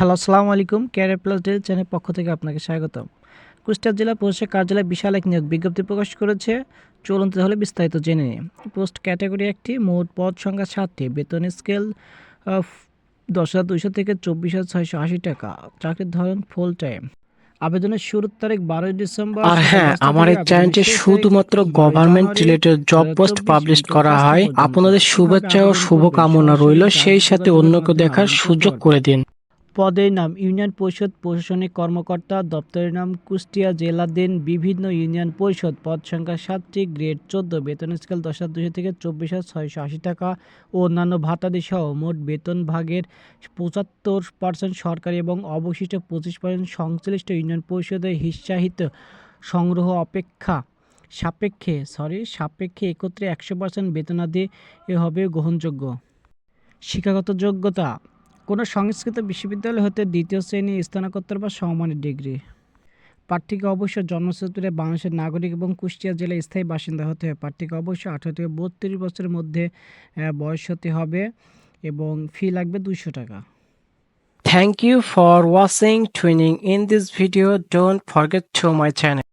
Hello আসসালামু আলাইকুম। Career plus del channel পক্ষ থেকে আপনাকে স্বাগতম। কুষ্টিয়া জেলা প্রশাসক কার্যালয় বিশাল এক নিয়োগ বিজ্ঞপ্তি প্রকাশ করেছে। চলন্ত হলে বিস্তারিত জেনে নিই। পোস্ট ক্যাটাগরি একটি মোট পদ সংখ্যা সাতটি। বেতন স্কেল দশ হাজার দুইশো থেকে চব্বিশ হাজার ছয়শো আশি টাকা। চাকরির ধরন ফুল টাইম আবেদনের শুরুর তারিখ বারোই ডিসেম্বর। আর হ্যাঁ আমার এই চ্যানেলটি শুধুমাত্র government related job post 2024 publish করা হয়। আপনাদের শুভেচ্ছা ও শুভকামনা। রইল। সেই সাথে অন্যকে দেখার সুযোগ করে দিন। পদের নাম ইউনিয়ন পরিষদ প্রশাসনিক কর্মকর্তা, দপ্তরের নাম কুষ্টিয়া জেলাধীন বিভিন্ন ইউনিয়ন পরিষদ, পদ সংখ্যা সাতটি, গ্রেড চোদ্দ, বেতন স্কেল দশ হাজার দুশো থেকে চব্বিশ হাজার ছয়শো আশি টাকা ও অন্যান্য ভাতাদি সহ মোট বেতন ভাগের পঁচাত্তর পার্সেন্ট সরকারি এবং অবশিষ্ট পঁচিশ পার্সেন্ট সংশ্লিষ্ট ইউনিয়ন পরিষদের হিসাহিত সংগ্রহ অপেক্ষা সাপেক্ষে সরি সাপেক্ষে একত্রে একশো পার্সেন্ট বেতনাদি হবে গ্রহণযোগ্য। শিক্ষাগত যোগ্যতা কোনো সংস্কৃত বিশ্ববিদ্যালয় হতে দ্বিতীয় শ্রেণি স্নাতকোত্তর বা সমমানের ডিগ্রি। প্রার্থীকে অবশ্য জন্মসূত্রে বাংলাদেশের নাগরিক এবং কুষ্টিয়া জেলায় স্থায়ী বাসিন্দা হতে হবে। প্রার্থীকে অবশ্য আঠারো থেকে বত্রিশ বছরের মধ্যে বয়স হতে হবে এবং ফি লাগবে দুইশো টাকা। Thank you for watching tuning in this video don't forget to my channel